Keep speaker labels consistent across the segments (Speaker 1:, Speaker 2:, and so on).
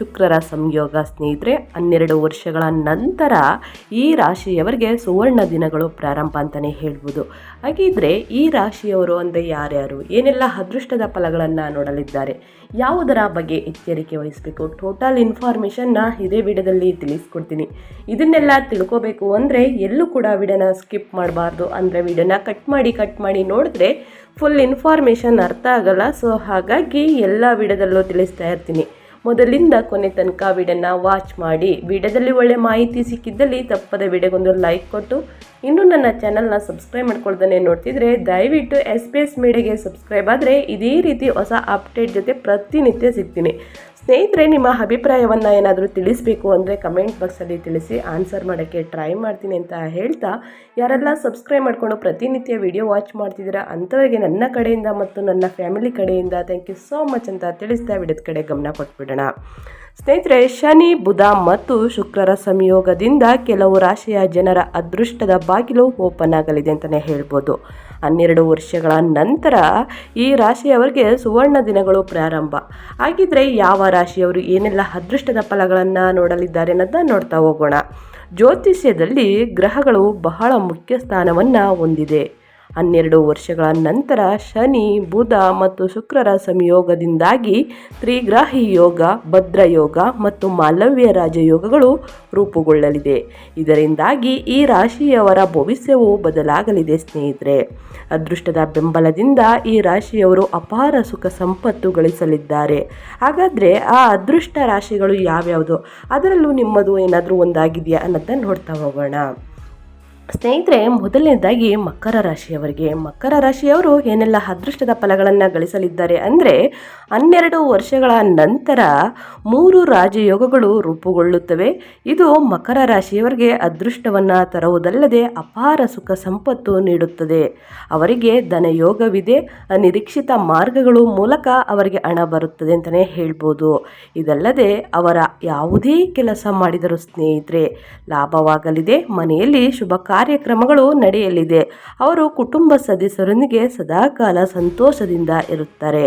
Speaker 1: ಶುಕ್ರರ ಸಂಯೋಗ ಸ್ನೇಹಿತರೆ, ಹನ್ನೆರಡು ವರ್ಷಗಳ ನಂತರ ಈ ರಾಶಿಯವರಿಗೆ ಸುವರ್ಣ ದಿನಗಳು ಪ್ರಾರಂಭ ಅಂತಲೇ ಹೇಳ್ಬೋದು. ಹಾಗಿದ್ರೆ ಈ ರಾಶಿಯವರು ಅಂದರೆ ಯಾರ್ಯಾರು? ಏನೆಲ್ಲ ಅದೃಷ್ಟದ ಫಲಗಳನ್ನು ನೋಡಲಿದ್ದಾರೆ? ಯಾವುದರ ಬಗ್ಗೆ ಎಚ್ಚರಿಕೆ ವಹಿಸಬೇಕು? ಟೋಟಲ್ ಇನ್ಫಾರ್ಮೇಷನ್ನ ಇದೇ ವಿಡಿಯೋದಲ್ಲಿ ತಿಳಿಸ್ಕೊಡ್ತೀನಿ. ಇದನ್ನೆಲ್ಲ ತಿಳ್ಕೋಬೇಕು ಅಂದರೆ ಎಲ್ಲೂ ಕೂಡ ವಿಡಿಯೋನ ಸ್ಕಿಪ್ ಮಾಡಬಾರ್ದು. ಅಂದರೆ ವಿಡಿಯೋನ ಕಟ್ ಮಾಡಿ ಕಟ್ ಮಾಡಿ ನೋಡಿದ್ರೆ ಫುಲ್ ಇನ್ಫಾರ್ಮೇಷನ್ ಅರ್ಥ ಆಗಲ್ಲ. ಸೊ ಹಾಗಾಗಿ ಎಲ್ಲ ವಿಡಿಯೋದಲ್ಲೂ ತಿಳಿಸ್ತಾ ಇರ್ತೀನಿ. ಮೊದಲಿಂದ ಕೊನೆ ತನಕ ವಿಡಿಯೋನ ವಾಚ್ ಮಾಡಿ. ವಿಡಿಯೋದಲ್ಲಿ ಒಳ್ಳೆ ಮಾಹಿತಿ ಸಿಕ್ಕಿದ್ದಲ್ಲಿ ತಪ್ಪದ ವಿಡಿಯೋಗೊಂದು ಲೈಕ್ ಕೊಟ್ಟು. ಇನ್ನೂ ನನ್ನ ಚಾನಲ್ನ ಸಬ್ಸ್ಕ್ರೈಬ್ ಮಾಡ್ಕೊಳ್ತಾನೆ ನೋಡ್ತಿದ್ರೆ, ದಯವಿಟ್ಟು ಎಸ್ ಪಿ ಎಸ್ ಮೀಡಿಯಾಗೆ ಸಬ್ಸ್ಕ್ರೈಬ್ ಆದರೆ ಇದೇ ರೀತಿ ಹೊಸ ಅಪ್ಡೇಟ್ ಜೊತೆ ಪ್ರತಿನಿತ್ಯ ಸಿಗ್ತೀನಿ. ಸ್ನೇಹಿತರೆ, ನಿಮ್ಮ ಅಭಿಪ್ರಾಯವನ್ನು ಏನಾದರೂ ತಿಳಿಸಬೇಕು ಅಂದರೆ ಕಮೆಂಟ್ ಬಾಕ್ಸಲ್ಲಿ ತಿಳಿಸಿ ಆನ್ಸರ್ ಮಾಡೋಕ್ಕೆ ಟ್ರೈ ಮಾಡ್ತೀನಿ ಅಂತ ಹೇಳ್ತಾ, ಯಾರೆಲ್ಲ ಸಬ್ಸ್ಕ್ರೈಬ್ ಮಾಡಿಕೊಂಡು ಪ್ರತಿನಿತ್ಯ ವಿಡಿಯೋ ವಾಚ್ ಮಾಡ್ತಿದ್ದೀರಾ ಅಂಥವರಿಗೆ ನನ್ನ ಕಡೆಯಿಂದ ಮತ್ತು ನನ್ನ ಫ್ಯಾಮಿಲಿ ಕಡೆಯಿಂದ ಥ್ಯಾಂಕ್ ಯು ಸೋ ಮಚ್ ಅಂತ ತಿಳಿಸ್ತಾ ವಿಡಿಯೋದ ಕಡೆ ಗಮನ ಕೊಟ್ಬಿಡೋಣ. ಸ್ನೇಹಿತರೆ, ಶನಿ, ಬುಧ ಮತ್ತು ಶುಕ್ರರ ಸಂಯೋಗದಿಂದ ಕೆಲವು ರಾಶಿಯ ಜನರ ಅದೃಷ್ಟದ ಬಾಗಿಲು ಓಪನ್ ಆಗಲಿದೆ ಅಂತಲೇ ಹೇಳ್ಬೋದು. ಹನ್ನೆರಡು ವರ್ಷಗಳ ನಂತರ ಈ ರಾಶಿಯವರಿಗೆ ಸುವರ್ಣ ದಿನಗಳು ಪ್ರಾರಂಭ. ಹಾಗಿದ್ರೆ ಯಾವ ರಾಶಿಯವರು ಏನೆಲ್ಲ ಅದೃಷ್ಟದ ಫಲಗಳನ್ನು ನೋಡಲಿದ್ದಾರೆ ಅನ್ನೋದನ್ನ ನೋಡ್ತಾ ಹೋಗೋಣ. ಜ್ಯೋತಿಷ್ಯದಲ್ಲಿ ಗ್ರಹಗಳು ಬಹಳ ಮುಖ್ಯ ಸ್ಥಾನವನ್ನು ಹೊಂದಿದೆ. ಹನ್ನೆರಡು ವರ್ಷಗಳ ನಂತರ ಶನಿ, ಬುಧ ಮತ್ತು ಶುಕ್ರರ ಸಂಯೋಗದಿಂದಾಗಿ ತ್ರಿಗ್ರಾಹಿ ಯೋಗ, ಭದ್ರ ಯೋಗ ಮತ್ತು ಮಾಲವ್ಯ ರಾಜಯೋಗಗಳು ರೂಪುಗೊಳ್ಳಲಿದೆ. ಇದರಿಂದಾಗಿ ಈ ರಾಶಿಯವರ ಭವಿಷ್ಯವು ಬದಲಾಗಲಿದೆ ಸ್ನೇಹಿತರೆ. ಅದೃಷ್ಟದ ಬೆಂಬಲದಿಂದ ಈ ರಾಶಿಯವರು ಅಪಾರ ಸುಖ ಸಂಪತ್ತು ಗಳಿಸಲಿದ್ದಾರೆ. ಹಾಗಾದರೆ ಆ ಅದೃಷ್ಟ ರಾಶಿಗಳು ಯಾವ್ಯಾವುದು? ಅದರಲ್ಲೂ ನಿಮ್ಮದು ಏನಾದರೂ ಒಂದಾಗಿದೆಯಾ ಅನ್ನೋದನ್ನ ನೋಡ್ತಾ ಹೋಗೋಣ. ಸ್ನೇಹಿತರೆ, ಮೊದಲನೇದಾಗಿ ಮಕರ ರಾಶಿಯವರಿಗೆ. ಮಕರ ರಾಶಿಯವರು ಏನೆಲ್ಲ ಅದೃಷ್ಟದ ಫಲಗಳನ್ನು ಗಳಿಸಲಿದ್ದಾರೆ ಅಂದರೆ, ಹನ್ನೆರಡು ವರ್ಷಗಳ ನಂತರ ಮೂರು ರಾಜಯೋಗಗಳು ರೂಪುಗೊಳ್ಳುತ್ತವೆ. ಇದು ಮಕರ ರಾಶಿಯವರಿಗೆ ಅದೃಷ್ಟವನ್ನು ತರುವುದಲ್ಲದೆ ಅಪಾರ ಸುಖ ಸಂಪತ್ತು ನೀಡುತ್ತದೆ. ಅವರಿಗೆ ಧನಯೋಗವಿದೆ. ಅನಿರೀಕ್ಷಿತ ಮಾರ್ಗಗಳು ಮೂಲಕ ಅವರಿಗೆ ಹಣ ಬರುತ್ತದೆ ಅಂತಲೇ ಹೇಳ್ಬೋದು. ಇದಲ್ಲದೆ ಅವರ ಯಾವುದೇ ಕೆಲಸ ಮಾಡಿದರೂ ಸ್ನೇಹಿತರೆ, ಲಾಭವಾಗಲಿದೆ. ಮನೆಯಲ್ಲಿ ಶುಭ ಕಾರ್ಯಕ್ರಮಗಳು ನಡೆಯಲಿದೆ. ಅವರು ಕುಟುಂಬ ಸದಸ್ಯರೊಂದಿಗೆ ಸದಾಕಾಲ ಸಂತೋಷದಿಂದ ಇರುತ್ತಾರೆ.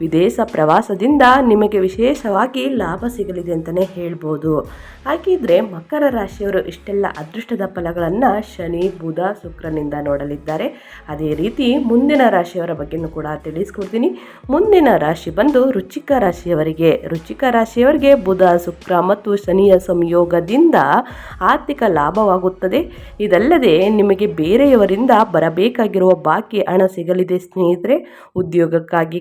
Speaker 1: ವಿದೇಶ ಪ್ರವಾಸದಿಂದ ನಿಮಗೆ ವಿಶೇಷವಾಗಿ ಲಾಭ ಸಿಗಲಿದೆ ಅಂತಲೇ ಹೇಳ್ಬೋದು. ಹಾಗಿದ್ರೆ ಮಕರ ರಾಶಿಯವರು ಇಷ್ಟೆಲ್ಲ ಅದೃಷ್ಟದ ಫಲಗಳನ್ನು ಶನಿ, ಬುಧ, ಶುಕ್ರನಿಂದ ನೋಡಲಿದ್ದಾರೆ. ಅದೇ ರೀತಿ ಮುಂದಿನ ರಾಶಿಯವರ ಬಗ್ಗೆನೂ ಕೂಡ ತಿಳಿಸ್ಕೊಡ್ತೀನಿ. ಮುಂದಿನ ರಾಶಿ ಬಂದು ರುಚಿಕ ರಾಶಿಯವರಿಗೆ ರುಚಿಕ ರಾಶಿಯವರಿಗೆ ಬುಧ, ಶುಕ್ರ ಮತ್ತು ಶನಿಯ ಸಂಯೋಗದಿಂದ ಆರ್ಥಿಕ ಲಾಭವಾಗುತ್ತದೆ. ಇದಲ್ಲದೆ ನಿಮಗೆ ಬೇರೆಯವರಿಂದ ಬರಬೇಕಾಗಿರುವ ಬಾಕಿ ಹಣ ಸಿಗಲಿದೆ ಸ್ನೇಹಿತರೆ. ಉದ್ಯೋಗಕ್ಕಾಗಿ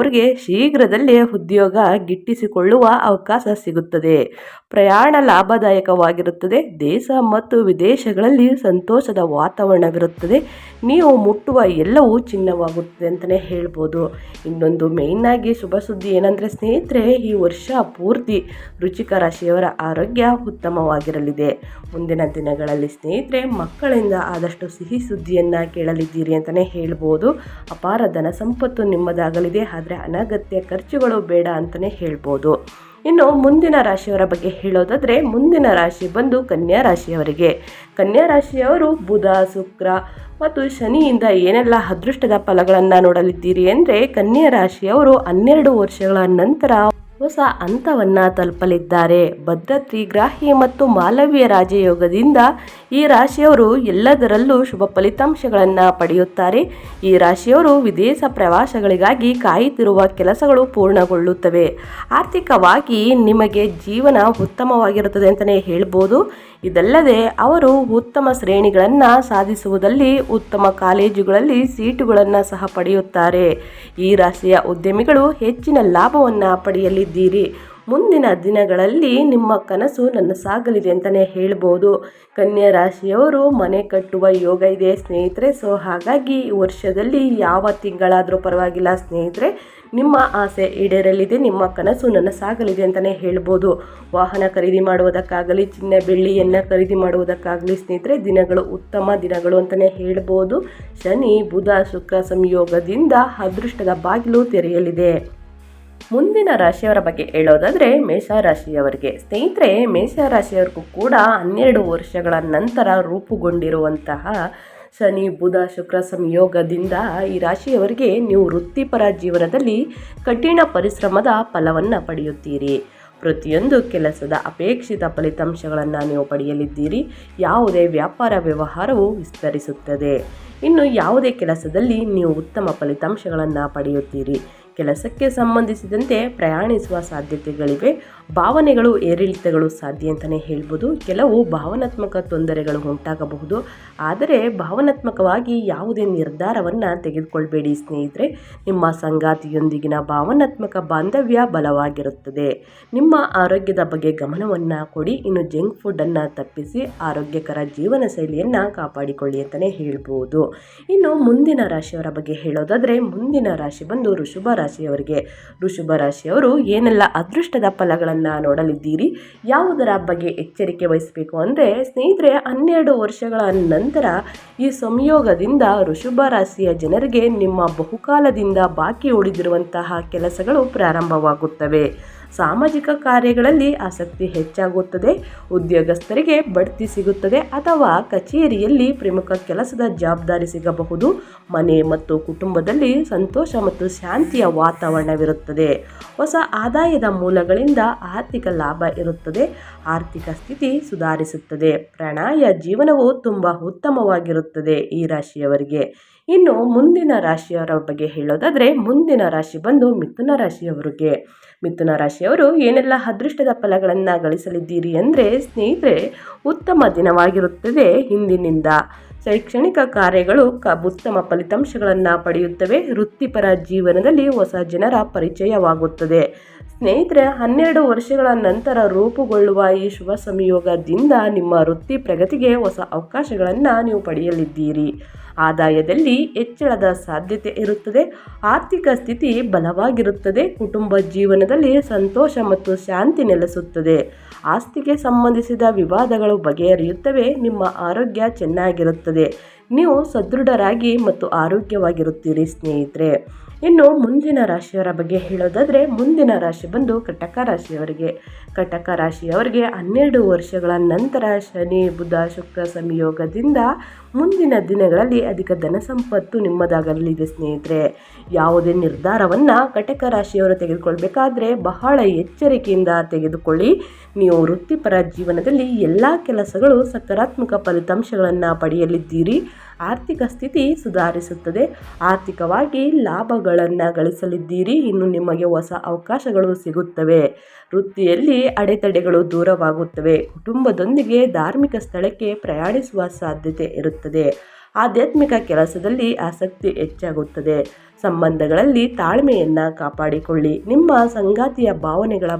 Speaker 1: ಕಾಯುತ್ತಿರುವವರಿಗೆ ಶೀಘ್ರದಲ್ಲೇ ಉದ್ಯೋಗ ಗಿಟ್ಟಿಸಿಕೊಳ್ಳುವ ಅವಕಾಶ ಸಿಗುತ್ತದೆ. ಪ್ರಯಾಣ ಲಾಭದಾಯಕವಾಗಿರುತ್ತದೆ. ದೇಶ ಮತ್ತು ವಿದೇಶಗಳಲ್ಲಿ ಸಂತೋಷದ ವಾತಾವರಣವಿರುತ್ತದೆ. ನೀವು ಮುಟ್ಟುವ ಎಲ್ಲವೂ ಚಿನ್ನವಾಗುತ್ತದೆ ಅಂತಲೇ ಹೇಳ್ಬೋದು. ಇನ್ನೊಂದು ಮೇಯ್ನಾಗಿ ಶುಭ ಸುದ್ದಿ ಏನಂದರೆ ಸ್ನೇಹಿತರೆ, ಈ ವರ್ಷ ಪೂರ್ತಿ ರುಚಿಕ ರಾಶಿಯವರ ಆರೋಗ್ಯ ಉತ್ತಮವಾಗಿರಲಿದೆ. ಮುಂದಿನ ದಿನಗಳಲ್ಲಿ ಸ್ನೇಹಿತರೆ, ಮಕ್ಕಳಿಂದ ಆದಷ್ಟು ಸಿಹಿ ಸುದ್ದಿಯನ್ನು ಕೇಳಲಿದ್ದೀರಿ ಅಂತಲೇ ಹೇಳ್ಬೋದು. ಅಪಾರ ಧನ ಸಂಪತ್ತು ನಿಮ್ಮದಾಗಲಿದೆ. ಆದರೆ ಅನಗತ್ಯ ಖರ್ಚುಗಳು ಬೇಡ ಅಂತಲೇ ಹೇಳ್ಬೋದು. ಇನ್ನು ಮುಂದಿನ ರಾಶಿಯವರ ಬಗ್ಗೆ ಹೇಳೋದಾದರೆ ಮುಂದಿನ ರಾಶಿ ಬಂದು ಕನ್ಯಾ ರಾಶಿಯವರಿಗೆ. ಕನ್ಯಾ ರಾಶಿಯವರು ಬುಧ, ಶುಕ್ರ ಮತ್ತು ಶನಿಯಿಂದ ಏನೆಲ್ಲ ಅದೃಷ್ಟದ ಫಲಗಳನ್ನು ನೋಡಲಿದ್ದೀರಿ ಅಂದರೆ ಕನ್ಯಾ ರಾಶಿಯವರು ಹನ್ನೆರಡು ವರ್ಷಗಳ ನಂತರ ಹೊಸ ಹಂತವನ್ನು ತಲುಪಲಿದ್ದಾರೆ. ಭದ್ರತ್ರಿ ಗ್ರಾಹಿ ಮತ್ತು ಮಾಲವ್ಯ ರಾಜಯೋಗದಿಂದ ಈ ರಾಶಿಯವರು ಎಲ್ಲದರಲ್ಲೂ ಶುಭ ಫಲಿತಾಂಶಗಳನ್ನು ಪಡೆಯುತ್ತಾರೆ. ಈ ರಾಶಿಯವರು ವಿದೇಶ ಪ್ರವಾಸಗಳಿಗಾಗಿ ಕಾಯುತ್ತಿರುವ ಕೆಲಸಗಳು ಪೂರ್ಣಗೊಳ್ಳುತ್ತವೆ. ಆರ್ಥಿಕವಾಗಿ ನಿಮಗೆ ಜೀವನ ಉತ್ತಮವಾಗಿರುತ್ತದೆ ಅಂತಲೇ ಹೇಳ್ಬೋದು. ಇದಲ್ಲದೆ ಅವರು ಉತ್ತಮ ಶ್ರೇಣಿಗಳನ್ನು ಸಾಧಿಸುವುದಲ್ಲಿ ಉತ್ತಮ ಕಾಲೇಜುಗಳಲ್ಲಿ ಸೀಟುಗಳನ್ನು ಸಹ ಪಡೆಯುತ್ತಾರೆ. ಈ ರಾಶಿಯ ಉದ್ಯಮಿಗಳು ಹೆಚ್ಚಿನ ಲಾಭವನ್ನು ಪಡೆಯಲಿದ್ದೀರಿ. ಮುಂದಿನ ದಿನಗಳಲ್ಲಿ ನಿಮ್ಮ ಕನಸು ನನ್ನ ಸಾಗಲಿದೆ ಅಂತಲೇ ಹೇಳ್ಬೋದು. ಕನ್ಯಾ ರಾಶಿಯವರು ಮನೆ ಕಟ್ಟುವ ಯೋಗ ಇದೆ ಸ್ನೇಹಿತರೆ. ಸೊ, ಹಾಗಾಗಿ ವರ್ಷದಲ್ಲಿ ಯಾವ ತಿಂಗಳಾದರೂ ಪರವಾಗಿಲ್ಲ ಸ್ನೇಹಿತರೆ. ನಿಮ್ಮ ಆಸೆ ಈಡೇರಲಿದೆ, ನಿಮ್ಮ ಕನಸು ನನ್ನ ಸಾಗಲಿದೆ ಅಂತಲೇ ಹೇಳ್ಬೋದು. ವಾಹನ ಖರೀದಿ ಮಾಡುವುದಕ್ಕಾಗಲಿ, ಚಿನ್ನ ಬೆಳ್ಳಿಯನ್ನು ಖರೀದಿ ಮಾಡುವುದಕ್ಕಾಗಲಿ ಸ್ನೇಹಿತರೆ, ದಿನಗಳು ಉತ್ತಮ ದಿನಗಳು ಅಂತಲೇ ಹೇಳ್ಬೋದು. ಶನಿ, ಬುಧ, ಶುಕ್ರ ಸಂಯೋಗದಿಂದ ಅದೃಷ್ಟದ ಬಾಗಿಲು ತೆರೆಯಲಿದೆ. ಮುಂದಿನ ರಾಶಿಯವರ ಬಗ್ಗೆ ಹೇಳೋದಾದರೆ ಮೇಷರಾಶಿಯವರಿಗೆ. ಸ್ನೇಹಿತರೆ, ಮೇಷರಾಶಿಯವರಿಗೂ ಕೂಡ ಹನ್ನೆರಡು ವರ್ಷಗಳ ನಂತರ ರೂಪುಗೊಂಡಿರುವಂತಹ ಶನಿ, ಬುಧ, ಶುಕ್ರ ಸಂಯೋಗದಿಂದ ಈ ರಾಶಿಯವರಿಗೆ ನೀವು ವೃತ್ತಿಪರ ಜೀವನದಲ್ಲಿ ಕಠಿಣ ಪರಿಶ್ರಮದ ಫಲವನ್ನು ಪಡೆಯುತ್ತೀರಿ. ಪ್ರತಿಯೊಂದು ಕೆಲಸದ ಅಪೇಕ್ಷಿತ ಫಲಿತಾಂಶಗಳನ್ನು ನೀವು ಪಡೆಯಲಿದ್ದೀರಿ. ಯಾವುದೇ ವ್ಯಾಪಾರ ವ್ಯವಹಾರವು ವಿಸ್ತರಿಸುತ್ತದೆ. ಇನ್ನು ಯಾವುದೇ ಕೆಲಸದಲ್ಲಿ ನೀವು ಉತ್ತಮ ಫಲಿತಾಂಶಗಳನ್ನು ಪಡೆಯುತ್ತೀರಿ. ಕೆಲಸಕ್ಕೆ ಸಂಬಂಧಿಸಿದಂತೆ ಪ್ರಯಾಣಿಸುವ ಸಾಧ್ಯತೆಗಳಿವೆ. ಭಾವನೆಗಳು ಏರಿಳಿತಗಳು ಸಾಧ್ಯ ಅಂತಲೇ ಹೇಳ್ಬೋದು. ಕೆಲವು ಭಾವನಾತ್ಮಕ ತೊಂದರೆಗಳು ಉಂಟಾಗಬಹುದು. ಆದರೆ ಭಾವನಾತ್ಮಕವಾಗಿ ಯಾವುದೇ ನಿರ್ಧಾರವನ್ನು ತೆಗೆದುಕೊಳ್ಬೇಡಿ ಸ್ನೇಹಿತರೆ. ನಿಮ್ಮ ಸಂಗಾತಿಯೊಂದಿಗಿನ ಭಾವನಾತ್ಮಕ ಬಾಂಧವ್ಯ ಬಲವಾಗಿರುತ್ತದೆ. ನಿಮ್ಮ ಆರೋಗ್ಯದ ಬಗ್ಗೆ ಗಮನವನ್ನು ಕೊಡಿ. ಇನ್ನು ಜಂಕ್ ಫುಡ್ಡನ್ನು ತಪ್ಪಿಸಿ ಆರೋಗ್ಯಕರ ಜೀವನ ಶೈಲಿಯನ್ನು ಕಾಪಾಡಿಕೊಳ್ಳಿ ಅಂತಲೇ ಹೇಳ್ಬೋದು. ಇನ್ನು ಮುಂದಿನ ರಾಶಿಯವರ ಬಗ್ಗೆ ಹೇಳೋದಾದರೆ ಮುಂದಿನ ರಾಶಿ ಬಂದು ಋಷಭ ರಾಶಿಯವರಿಗೆ. ಋಷಭ ರಾಶಿಯವರು ಏನೆಲ್ಲ ಅದೃಷ್ಟದ ಫಲಗಳನ್ನು ನೋಡಲಿದ್ದೀರಿ. ಯಾವುದರ ಬಗ್ಗೆ ಎಚ್ಚರಿಕೆ ವಹಿಸಬೇಕು ಅಂದರೆ ಸ್ನೇಹಿತರೆ, ಹನ್ನೆರಡು ವರ್ಷಗಳ ನಂತರ ಈ ಸಂಯೋಗದಿಂದ ಋಷಭ ರಾಶಿಯ ಜನರಿಗೆ ನಿಮ್ಮ ಬಹುಕಾಲದಿಂದ ಬಾಕಿ ಉಳಿದಿರುವಂತಹ ಕೆಲಸಗಳು ಪ್ರಾರಂಭವಾಗುತ್ತವೆ. ಸಾಮಾಜಿಕ ಕಾರ್ಯಗಳಲ್ಲಿ ಆಸಕ್ತಿ ಹೆಚ್ಚಾಗುತ್ತದೆ, ಉದ್ಯೋಗಸ್ಥರಿಗೆ ಬಡ್ತಿ ಸಿಗುತ್ತದೆ ಅಥವಾ ಕಚೇರಿಯಲ್ಲಿ ಪ್ರಮುಖ ಕೆಲಸದ ಜವಾಬ್ದಾರಿ ಸಿಗಬಹುದು. ಮನೆ ಮತ್ತು ಕುಟುಂಬದಲ್ಲಿ ಸಂತೋಷ ಮತ್ತು ಶಾಂತಿಯ ವಾತಾವರಣವಿರುತ್ತದೆ. ಹೊಸ ಆದಾಯದ ಮೂಲಗಳಿಂದ ಆರ್ಥಿಕ ಲಾಭ ಇರುತ್ತದೆ, ಆರ್ಥಿಕ ಸ್ಥಿತಿ ಸುಧಾರಿಸುತ್ತದೆ. ಪ್ರಣಾಯ, ಜೀವನವು ತುಂಬ ಉತ್ತಮವಾಗಿರುತ್ತದೆ ಈ ರಾಶಿಯವರಿಗೆ. ಇನ್ನು ಮುಂದಿನ ರಾಶಿಯವರ ಬಗ್ಗೆ ಹೇಳೋದಾದರೆ ಮುಂದಿನ ರಾಶಿ ಬಂದು ಮಿಥುನ ರಾಶಿಯವರಿಗೆ. ಮಿಥುನ ರಾಶಿಯವರು ಏನೆಲ್ಲ ಅದೃಷ್ಟದ ಫಲಗಳನ್ನು ಗಳಿಸಲಿದ್ದೀರಿ ಅಂದರೆ ಸ್ನೇಹಿತರೆ, ಉತ್ತಮ ದಿನವಾಗಿರುತ್ತದೆ ಹಿಂದಿನಿಂದ. ಶೈಕ್ಷಣಿಕ ಕಾರ್ಯಗಳು ಕ, ಉತ್ತಮ ಫಲಿತಾಂಶಗಳನ್ನು ಪಡೆಯುತ್ತವೆ. ವೃತ್ತಿಪರ ಜೀವನದಲ್ಲಿ ಹೊಸ ಜನರ ಪರಿಚಯವಾಗುತ್ತದೆ. ಸ್ನೇಹಿತರೆ, ಹನ್ನೆರಡು ವರ್ಷಗಳ ನಂತರ ರೂಪುಗೊಳ್ಳುವ ಈ ಶುಭ ಸಂಯೋಗದಿಂದ ನಿಮ್ಮ ವೃತ್ತಿ ಪ್ರಗತಿಗೆ ಹೊಸ ಅವಕಾಶಗಳನ್ನು ನೀವು ಪಡೆಯಲಿದ್ದೀರಿ. ಆದಾಯದಲ್ಲಿ ಹೆಚ್ಚಳದ ಸಾಧ್ಯತೆ ಇರುತ್ತದೆ, ಆರ್ಥಿಕ ಸ್ಥಿತಿ ಬಲವಾಗಿರುತ್ತದೆ, ಕುಟುಂಬ ಜೀವನದಲ್ಲಿ ಸಂತೋಷ ಮತ್ತು ಶಾಂತಿ ನೆಲೆಸುತ್ತದೆ. ಆಸ್ತಿಗೆ ಸಂಬಂಧಿಸಿದ ವಿವಾದಗಳು ಬಗೆಹರಿಯುತ್ತವೆ, ನಿಮ್ಮ ಆರೋಗ್ಯ ಚೆನ್ನಾಗಿರುತ್ತದೆ, ನೀವು ಸದೃಢರಾಗಿ ಮತ್ತು ಆರೋಗ್ಯವಾಗಿರುತ್ತೀರಿ ಸ್ನೇಹಿತರೆ. ಇನ್ನು ಮುಂದಿನ ರಾಶಿಯವರ ಬಗ್ಗೆ ಹೇಳೋದಾದರೆ ಮುಂದಿನ ರಾಶಿ ಬಂದು ಕಟಕ ರಾಶಿಯವರಿಗೆ. ಕಟಕ ರಾಶಿಯವರಿಗೆ ಹನ್ನೆರಡು ವರ್ಷಗಳ ನಂತರ ಶನಿ, ಬುಧ, ಶುಕ್ರ ಸಂಯೋಗದಿಂದ ಮುಂದಿನ ದಿನಗಳಲ್ಲಿ ಅಧಿಕ ಧನ ಸಂಪತ್ತು ನಿಮ್ಮದಾಗಲಿದೆ ಸ್ನೇಹಿತರೆ. ಯಾವುದೇ ನಿರ್ಧಾರವನ್ನು ಕಟಕ ರಾಶಿಯವರು ತೆಗೆದುಕೊಳ್ಬೇಕಾದ್ರೆ ಬಹಳ ಎಚ್ಚರಿಕೆಯಿಂದ ತೆಗೆದುಕೊಳ್ಳಿ. ನೀವು ವೃತ್ತಿಪರ ಜೀವನದಲ್ಲಿ ಎಲ್ಲ ಕೆಲಸಗಳು ಸಕಾರಾತ್ಮಕ ಫಲಿತಾಂಶಗಳನ್ನು ಪಡೆಯಲಿದ್ದೀರಿ. ಆರ್ಥಿಕ ಸ್ಥಿತಿ ಸುಧಾರಿಸುತ್ತದೆ. ಆರ್ಥಿಕವಾಗಿ ಲಾಭಗಳನ್ನು ಗಳಿಸಲಿದ್ದೀರಿ. ಇನ್ನು ನಿಮಗೆ ಹೊಸ ಅವಕಾಶಗಳು ಸಿಗುತ್ತವೆ. ವೃತ್ತಿಯಲ್ಲಿ ಅಡೆತಡೆಗಳು ದೂರವಾಗುತ್ತವೆ. ಕುಟುಂಬದೊಂದಿಗೆ ಧಾರ್ಮಿಕ ಸ್ಥಳಕ್ಕೆ ಪ್ರಯಾಣಿಸುವ ಸಾಧ್ಯತೆ ಇರುತ್ತದೆ. ಆಧ್ಯಾತ್ಮಿಕ ಕೆಲಸದಲ್ಲಿ ಆಸಕ್ತಿ ಹೆಚ್ಚಾಗುತ್ತದೆ. ಸಂಬಂಧಗಳಲ್ಲಿ ತಾಳ್ಮೆಯನ್ನು ಕಾಪಾಡಿಕೊಳ್ಳಿ. ನಿಮ್ಮ ಸಂಗಾತಿಯ ಭಾವನೆಗಳ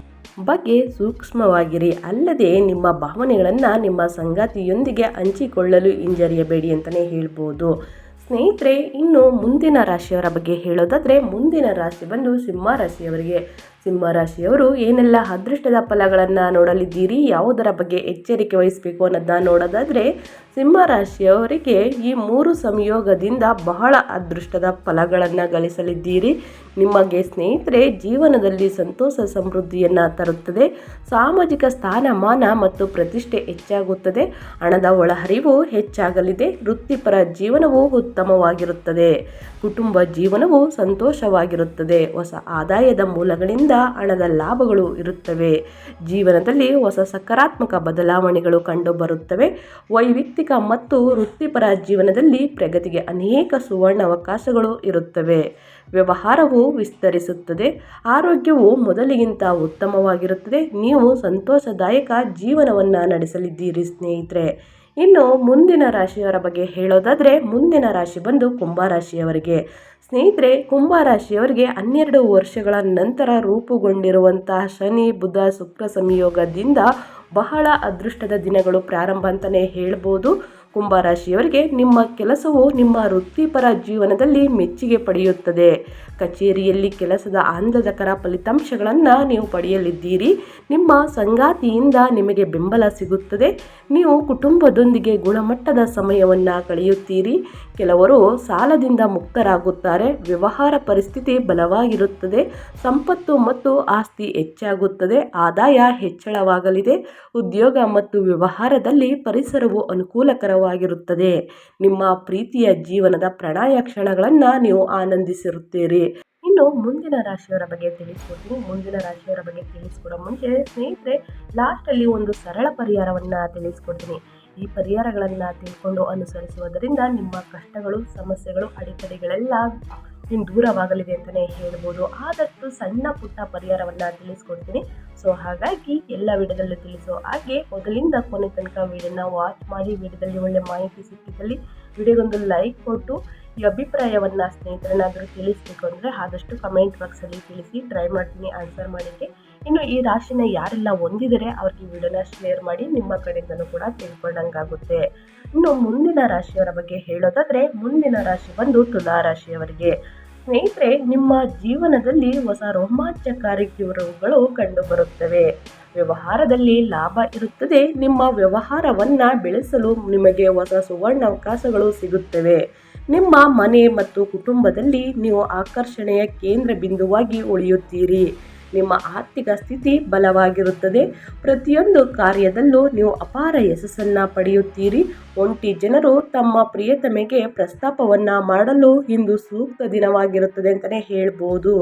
Speaker 1: ಬಗ್ಗೆ ಸೂಕ್ಷ್ಮವಾಗಿರಿ. ಅಲ್ಲದೆ ನಿಮ್ಮ ಭಾವನೆಗಳನ್ನು ನಿಮ್ಮ ಸಂಗಾತಿಯೊಂದಿಗೆ ಹಂಚಿಕೊಳ್ಳಲು ಹಿಂಜರಿಯಬೇಡಿ ಅಂತಲೇ ಹೇಳ್ಬೋದು. ಸ್ನೇಹಿತರೆ, ಇನ್ನು ಮುಂದಿನ ರಾಶಿಯವರ ಬಗ್ಗೆ ಹೇಳೋದಾದರೆ, ಮುಂದಿನ ರಾಶಿ ಬಂದು ಸಿಂಹ ರಾಶಿಯವರಿಗೆ ಸಿಂಹ ರಾಶಿಯವರು, ಏನೆಲ್ಲ ಅದೃಷ್ಟದ ಫಲಗಳನ್ನು ನೋಡಲಿದ್ದೀರಿ, ಯಾವುದರ ಬಗ್ಗೆ ಎಚ್ಚರಿಕೆ ವಹಿಸಬೇಕು ಅನ್ನೋದನ್ನ ನೋಡೋದಾದರೆ, ಸಿಂಹ ರಾಶಿಯವರಿಗೆ ಈ ಮೂರು ಸಂಯೋಗದಿಂದ ಬಹಳ ಅದೃಷ್ಟದ ಫಲಗಳನ್ನು ಗಳಿಸಲಿದ್ದೀರಿ. ನಿಮಗೆ ಸ್ನೇಹಿತರೆ, ಜೀವನದಲ್ಲಿ ಸಂತೋಷ ಸಮೃದ್ಧಿಯನ್ನು ತರುತ್ತದೆ, ಸಾಮಾಜಿಕ ಸ್ಥಾನಮಾನ ಮತ್ತು ಪ್ರತಿಷ್ಠೆ ಹೆಚ್ಚಾಗುತ್ತದೆ, ಹಣದ ಒಳಹರಿವು ಹೆಚ್ಚಾಗಲಿದೆ, ವೃತ್ತಿಪರ ಜೀವನವು ಉತ್ತಮವಾಗಿರುತ್ತದೆ, ಕುಟುಂಬ ಜೀವನವು ಸಂತೋಷವಾಗಿರುತ್ತದೆ, ಹೊಸ ಆದಾಯದ ಮೂಲಗಳಿಂದ ಹಣದ ಲಾಭಗಳು ಇರುತ್ತವೆ. ಜೀವನದಲ್ಲಿ ಹೊಸ ಸಕಾರಾತ್ಮಕ ಬದಲಾವಣೆಗಳು ಕಂಡುಬರುತ್ತವೆ. ವೈಯಕ್ತಿಕ ಮತ್ತು ವೃತ್ತಿಪರ ಜೀವನದಲ್ಲಿ ಪ್ರಗತಿಗೆ ಅನೇಕ ಸುವರ್ಣ ಅವಕಾಶಗಳು ಇರುತ್ತವೆ. ವ್ಯವಹಾರವು ವಿಸ್ತರಿಸುತ್ತದೆ. ಆರೋಗ್ಯವು ಮೊದಲಿಗಿಂತ ಉತ್ತಮವಾಗಿರುತ್ತದೆ. ನೀವು ಸಂತೋಷದಾಯಕ ಜೀವನವನ್ನು ನಡೆಸಲಿದ್ದೀರಿ ಸ್ನೇಹಿತರೆ. ಇನ್ನು ಮುಂದಿನ ರಾಶಿಯವರ ಬಗ್ಗೆ ಹೇಳೋದಾದರೆ ಮುಂದಿನ ರಾಶಿ ಬಂದು ಕುಂಭರಾಶಿಯವರಿಗೆ ಸ್ನೇಹಿತರೆ, ಕುಂಭರಾಶಿಯವರಿಗೆ ಹನ್ನೆರಡು ವರ್ಷಗಳ ನಂತರ ರೂಪುಗೊಂಡಿರುವಂತಹ ಶನಿ, ಬುಧ, ಶುಕ್ರ ಸಂಯೋಗದಿಂದ ಬಹಳ ಅದೃಷ್ಟದ ದಿನಗಳು ಪ್ರಾರಂಭ ಅಂತಲೇ ಹೇಳ್ಬೋದು. ಕುಂಭರಾಶಿಯವರಿಗೆ ನಿಮ್ಮ ಕೆಲಸವು ನಿಮ್ಮ ವೃತ್ತಿಪರ ಜೀವನದಲ್ಲಿ ಮೆಚ್ಚುಗೆ ಪಡೆಯುತ್ತದೆ. ಕಚೇರಿಯಲ್ಲಿ ಕೆಲಸದ ಆನಂದಕರ ಫಲಿತಾಂಶಗಳನ್ನು ನೀವು ಪಡೆಯಲಿದ್ದೀರಿ. ನಿಮ್ಮ ಸಂಗಾತಿಯಿಂದ ನಿಮಗೆ ಬೆಂಬಲ ಸಿಗುತ್ತದೆ. ನೀವು ಕುಟುಂಬದೊಂದಿಗೆ ಗುಣಮಟ್ಟದ ಸಮಯವನ್ನು ಕಳೆಯುತ್ತೀರಿ. ಕೆಲವರು ಸಾಲದಿಂದ ಮುಕ್ತರಾಗುತ್ತಾರೆ. ವ್ಯವಹಾರ ಪರಿಸ್ಥಿತಿ ಬಲವಾಗಿರುತ್ತದೆ. ಸಂಪತ್ತು ಮತ್ತು ಆಸ್ತಿ ಹೆಚ್ಚಾಗುತ್ತದೆ. ಆದಾಯ ಹೆಚ್ಚಳವಾಗಲಿದೆ. ಉದ್ಯೋಗ ಮತ್ತು ವ್ಯವಹಾರದಲ್ಲಿ ಪರಿಸರವು ಅನುಕೂಲಕರವಾಗಿರುತ್ತದೆ. ನಿಮ್ಮ ಪ್ರೀತಿಯ ಜೀವನದ ಪ್ರಣಯ ಕ್ಷಣಗಳನ್ನು ನೀವು ಆನಂದಿಸಿರುತ್ತೀರಿ. ಇನ್ನು ಮುಂದಿನ ರಾಶಿಯವರ ಬಗ್ಗೆ ತಿಳಿಸ್ಕೊಡ್ತೀನಿ. ಮುಂದಿನ ರಾಶಿಯವರ ಬಗ್ಗೆ ತಿಳಿಸ್ಕೊಡೋ ಮುಂಚೆ ಸ್ನೇಹಿತರೆ ಲಾಸ್ಟಲ್ಲಿ ಒಂದು ಸರಳ ಪರಿಹಾರವನ್ನು ತಿಳಿಸ್ಕೊಡ್ತೀನಿ. ಈ ಪರಿಹಾರಗಳನ್ನು ತಿಳ್ಕೊಂಡು ಅನುಸರಿಸುವುದರಿಂದ ನಿಮ್ಮ ಕಷ್ಟಗಳು, ಸಮಸ್ಯೆಗಳು, ಅಡೆತಡೆಗಳೆಲ್ಲ ದೂರವಾಗಲಿದೆ ಅಂತಲೇ ಹೇಳ್ಬೋದು. ಆದಷ್ಟು ಸಣ್ಣ ಪುಟ್ಟ ಪರಿಹಾರವನ್ನು ತಿಳಿಸ್ಕೊಡ್ತೀನಿ. ಸೊ ಹಾಗಾಗಿ ಎಲ್ಲ ವಿಡಿಯೋದಲ್ಲೂ ತಿಳಿಸೋ ಹಾಗೆ ಮೊದಲಿಂದ ಕೊನೆ ತನಕ ವಿಡಿಯೋನ ವಾಚ್ ಮಾಡಿ, ವಿಡಿಯೋದಲ್ಲಿ ಒಳ್ಳೆ ಮಾಹಿತಿ ಸಿಕ್ಕಿದಲ್ಲಿ ವಿಡಿಯೋಗೊಂದು ಲೈಕ್ ಕೊಟ್ಟು, ಈ ಅಭಿಪ್ರಾಯವನ್ನು ಸ್ನೇಹಿತರನ್ನಾದರೂ ತಿಳಿಸ್ಬೇಕು ಅಂದರೆ ಆದಷ್ಟು ಕಮೆಂಟ್ ಬಾಕ್ಸಲ್ಲಿ ತಿಳಿಸಿ ಟ್ರೈ ಮಾಡ್ತೀನಿ ಆನ್ಸರ್ ಮಾಡೋಕ್ಕೆ. ಇನ್ನು ಈ ರಾಶಿನ ಯಾರೆಲ್ಲ ಹೊಂದಿದರೆ ಅವ್ರಿಗೆ ವಿಡಿಯೋನ ಶೇರ್ ಮಾಡಿ ನಿಮ್ಮ ಕಡೆಯಿಂದಲೂ ಕೂಡ ತಿಳ್ಕೊಂಡಂಗಾಗುತ್ತೆ. ಇನ್ನು ಮುಂದಿನ ರಾಶಿಯವರ ಬಗ್ಗೆ ಹೇಳೋದಾದರೆ ಮುಂದಿನ ರಾಶಿ ಬಂದು ತುಲಾ ರಾಶಿಯವರಿಗೆ. ಸ್ನೇಹಿತರೆ, ನಿಮ್ಮ ಜೀವನದಲ್ಲಿ ಹೊಸ ರೋಮಾಂಚಕಾರಿ ಕಿರುಗಳು ಕಂಡುಬರುತ್ತವೆ. ವ್ಯವಹಾರದಲ್ಲಿ ಲಾಭ ಇರುತ್ತದೆ. ನಿಮ್ಮ ವ್ಯವಹಾರವನ್ನು ಬೆಳೆಸಲು ನಿಮಗೆ ಹೊಸ ಸುವರ್ಣ ಅವಕಾಶಗಳು ಸಿಗುತ್ತವೆ. ನಿಮ್ಮ ಮನೆ ಮತ್ತು ಕುಟುಂಬದಲ್ಲಿ ನೀವು ಆಕರ್ಷಣೆಯ ಕೇಂದ್ರ ಬಿಂದುವಾಗಿ ಉಳಿಯುತ್ತೀರಿ. ನಿಮ್ಮ ಆರ್ಥಿಕ ಸ್ಥಿತಿ ಬಲವಾಗಿರುತ್ತದೆ. ಪ್ರತಿಯೊಂದು ಕಾರ್ಯದಲ್ಲೂ ನೀವು ಅಪಾರ ಯಶಸ್ಸನ್ನು ಪಡೆಯುತ್ತೀರಿ. ಒಂಟಿ ಜನರು ತಮ್ಮ ಪ್ರಿಯತಮೆಗೆ ಪ್ರಸ್ತಾಪವನ್ನು ಮಾಡಲು ಇಂದು ಸೂಕ್ತ ದಿನವಾಗಿರುತ್ತದೆ ಅಂತಲೇ ಹೇಳ್ಬೋದು.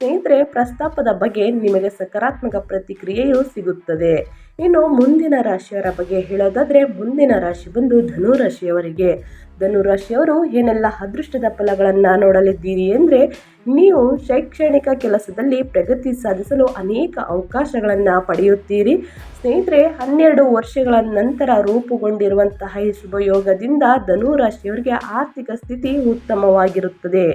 Speaker 1: ಸ್ನೇಹಿತರೆ, ಪ್ರಸ್ತಾಪದ ಬಗ್ಗೆ ನಿಮಗೆ ಸಕಾರಾತ್ಮಕ ಪ್ರತಿಕ್ರಿಯೆಯು ಸಿಗುತ್ತದೆ. ಇನ್ನು ಮುಂದಿನ ರಾಶಿಯವರ ಬಗ್ಗೆ ಹೇಳೋದಾದರೆ ಮುಂದಿನ ರಾಶಿ ಬಂದು ಧನು ರಾಶಿಯವರಿಗೆ. ಧನು ರಾಶಿಯವರು ಏನೆಲ್ಲ ಅದೃಷ್ಟದ ಫಲಗಳನ್ನು ನೋಡಲಿದ್ದೀರಿ ಅಂದರೆ ನೀವು ಶೈಕ್ಷಣಿಕ ಕೆಲಸದಲ್ಲಿ ಪ್ರಗತಿ ಸಾಧಿಸಲು ಅನೇಕ ಅವಕಾಶಗಳನ್ನು ಪಡೆಯುತ್ತೀರಿ. ಸ್ನೇಹಿತರೆ, ಹನ್ನೆರಡು ವರ್ಷಗಳ ನಂತರ ರೂಪುಗೊಂಡಿರುವಂತಹ ಈ ಶುಭಯೋಗದಿಂದ ಧನು ರಾಶಿಯವರಿಗೆ ಆರ್ಥಿಕ ಸ್ಥಿತಿ ಉತ್ತಮವಾಗಿರುತ್ತದೆ.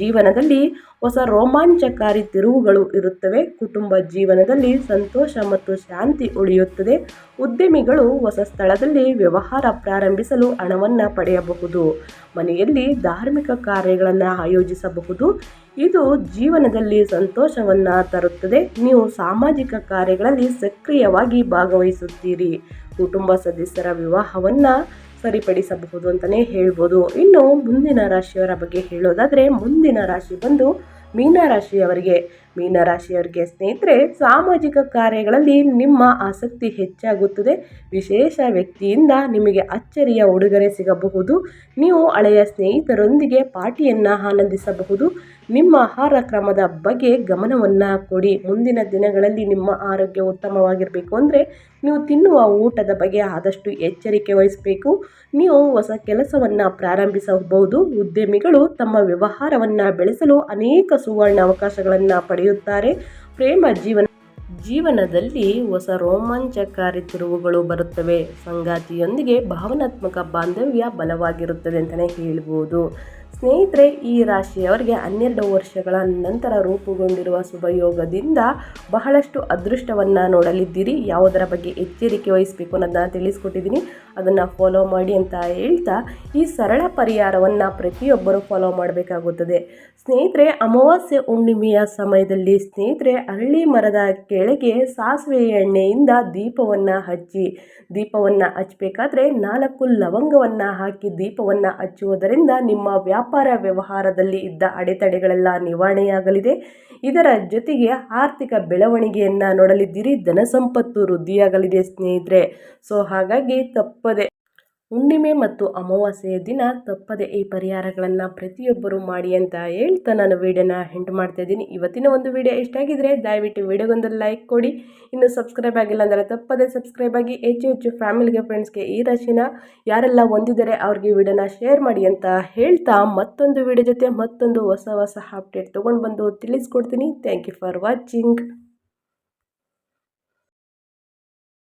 Speaker 1: ಜೀವನದಲ್ಲಿ ಹೊಸ ರೋಮಾಂಚಕಾರಿ ತಿರುವುಗಳು ಇರುತ್ತವೆ. ಕುಟುಂಬ ಜೀವನದಲ್ಲಿ ಸಂತೋಷ ಮತ್ತು ಶಾಂತಿ ಉಳಿಯುತ್ತದೆ. ಉದ್ಯಮಿಗಳು ಹೊಸ ಸ್ಥಳದಲ್ಲಿ ವ್ಯವಹಾರ ಪ್ರಾರಂಭಿಸಲು ಹಣವನ್ನು ಪಡೆಯಬಹುದು. ಮನೆಯಲ್ಲಿ ಧಾರ್ಮಿಕ ಕಾರ್ಯಗಳನ್ನು ಆಯೋಜಿಸಬಹುದು. ಇದು ಜೀವನದಲ್ಲಿ ಸಂತೋಷವನ್ನು ತರುತ್ತದೆ. ನೀವು ಸಾಮಾಜಿಕ ಕಾರ್ಯಗಳಲ್ಲಿ ಸಕ್ರಿಯವಾಗಿ ಭಾಗವಹಿಸುತ್ತೀರಿ. ಕುಟುಂಬ ಸದಸ್ಯರ ವಿವಾಹವನ್ನು ಸರಿಪಡಿಸಬಹುದು ಅಂತಲೇ ಹೇಳ್ಬೋದು. ಇನ್ನು ಮುಂದಿನ ರಾಶಿಯವರ ಬಗ್ಗೆ ಹೇಳೋದಾದರೆ ಮುಂದಿನ ರಾಶಿ ಬಂದು ಮೀನರಾಶಿಯವರಿಗೆ ಮೀನರಾಶಿಯವರಿಗೆ ಸ್ನೇಹಿತರೆ, ಸಾಮಾಜಿಕ ಕಾರ್ಯಗಳಲ್ಲಿ ನಿಮ್ಮ ಆಸಕ್ತಿ ಹೆಚ್ಚಾಗುತ್ತದೆ. ವಿಶೇಷ ವ್ಯಕ್ತಿಯಿಂದ ನಿಮಗೆ ಅಚ್ಚರಿಯ ಉಡುಗೊರೆ ಸಿಗಬಹುದು. ನೀವು ಹಳೆಯ ಸ್ನೇಹಿತರೊಂದಿಗೆ ಪಾರ್ಟಿಯನ್ನು ಆನಂದಿಸಬಹುದು. ನಿಮ್ಮ ಆಹಾರ ಕ್ರಮದ ಬಗ್ಗೆ ಗಮನವನ್ನು ಕೊಡಿ. ಮುಂದಿನ ದಿನಗಳಲ್ಲಿ ನಿಮ್ಮ ಆರೋಗ್ಯ ಉತ್ತಮವಾಗಿರಬೇಕು ಅಂದರೆ ನೀವು ತಿನ್ನುವ ಊಟದ ಬಗ್ಗೆ ಆದಷ್ಟು ಎಚ್ಚರಿಕೆ ವಹಿಸಬೇಕು. ನೀವು ಹೊಸ ಕೆಲಸವನ್ನು ಪ್ರಾರಂಭಿಸಬಹುದು. ಉದ್ಯಮಿಗಳು ತಮ್ಮ ವ್ಯವಹಾರವನ್ನು ಬೆಳೆಸಲು ಅನೇಕ ಸುವರ್ಣ ಅವಕಾಶಗಳನ್ನು ಪಡೆಯುತ್ತಾರೆ. ಪ್ರೇಮ ಜೀವನ ಜೀವನದಲ್ಲಿ ಹೊಸ ರೋಮಾಂಚಕಾರಿ ತಿರುವುಗಳು ಬರುತ್ತವೆ. ಸಂಗಾತಿಯೊಂದಿಗೆ ಭಾವನಾತ್ಮಕ ಬಾಂಧವ್ಯ ಬಲವಾಗಿರುತ್ತದೆ ಅಂತಲೇ ಹೇಳ್ಬೋದು. ಸ್ನೇಹಿತರೆ, ಈ ರಾಶಿಯವರಿಗೆ ಹನ್ನೆರಡು ವರ್ಷಗಳ ನಂತರ ರೂಪುಗೊಂಡಿರುವ ಶುಭಯೋಗದಿಂದ ಬಹಳಷ್ಟು ಅದೃಷ್ಟವನ್ನು ನೋಡಲಿದ್ದೀರಿ. ಯಾವುದರ ಬಗ್ಗೆ ಎಚ್ಚರಿಕೆ ವಹಿಸಬೇಕು ಅನ್ನೋದನ್ನ ತಿಳಿಸ್ಕೊಟ್ಟಿದ್ದೀನಿ. ಅದನ್ನು ಫಾಲೋ ಮಾಡಿ ಅಂತ ಹೇಳ್ತಾ, ಈ ಸರಳ ಪರಿಹಾರವನ್ನು ಪ್ರತಿಯೊಬ್ಬರು ಫಾಲೋ ಮಾಡಬೇಕಾಗುತ್ತದೆ. ಸ್ನೇಹಿತರೆ, ಅಮಾವಾಸ್ಯೆ ಹುಣ್ಣಿಮೆಯ ಸಮಯದಲ್ಲಿ ಸ್ನೇಹಿತರೆ ಅರಳಿ ಮರದ ಕೆಳಗೆ ಸಾಸಿವೆ ಎಣ್ಣೆಯಿಂದ ದೀಪವನ್ನು ಹಚ್ಚಿ ದೀಪವನ್ನು ಹಚ್ಚಬೇಕಾದ್ರೆ ನಾಲ್ಕು ಲವಂಗವನ್ನು ಹಾಕಿ ದೀಪವನ್ನು ಹಚ್ಚುವುದರಿಂದ ನಿಮ್ಮ ವ್ಯಾಪಾರ ವ್ಯವಹಾರದಲ್ಲಿ ಇದ್ದ ಅಡೆತಡೆಗಳೆಲ್ಲ ನಿವಾರಣೆಯಾಗಲಿದೆ. ಇದರ ಜೊತೆಗೆ ಆರ್ಥಿಕ ಬೆಳವಣಿಗೆಯನ್ನು ನೋಡಲಿದ್ದೀರಿ ಧನ ಸಂಪತ್ತು ವೃದ್ಧಿಯಾಗಲಿದೆ ಸ್ನೇಹಿತರೆ. ಸೊ ಹಾಗಾಗಿ ತಪ್ಪದೆ ಹುಣ್ಣಿಮೆ ಮತ್ತು ಅಮಾವಾಸ್ಯೆಯ ದಿನ ತಪ್ಪದೆ ಈ ಪರಿಹಾರಗಳನ್ನು ಪ್ರತಿಯೊಬ್ಬರು ಮಾಡಿ ಅಂತ ಹೇಳ್ತಾ ನಾನು ವೀಡಿಯೋನ ಹೆಂಡ್ ಮಾಡ್ತಾ ಇದ್ದೀನಿ. ಇವತ್ತಿನ ಒಂದು ವಿಡಿಯೋ ಇಷ್ಟಾಗಿದ್ದರೆ ದಯವಿಟ್ಟು ವಿಡಿಯೋಗೊಂದು ಲೈಕ್ ಕೊಡಿ. ಇನ್ನು ಸಬ್ಸ್ಕ್ರೈಬ್ ಆಗಿಲ್ಲ ಅಂದರೆ ತಪ್ಪದೆ ಸಬ್ಸ್ಕ್ರೈಬ್ ಆಗಿ ಹೆಚ್ಚು ಹೆಚ್ಚು ಫ್ಯಾಮಿಲಿಗೆ, ಫ್ರೆಂಡ್ಸ್ಗೆ ಈ ರಾಶಿನ ಯಾರೆಲ್ಲ ಹೊಂದಿದ್ದಾರೆ ಅವ್ರಿಗೆ ವಿಡಿಯೋನ ಶೇರ್ ಮಾಡಿ ಅಂತ ಹೇಳ್ತಾ ಮತ್ತೊಂದು ವಿಡಿಯೋ ಜೊತೆ ಮತ್ತೊಂದು ಹೊಸ ಹೊಸ ಅಪ್ಡೇಟ್ ತೊಗೊಂಡು ಬಂದು ತಿಳಿಸ್ಕೊಡ್ತೀನಿ. Thank you for watching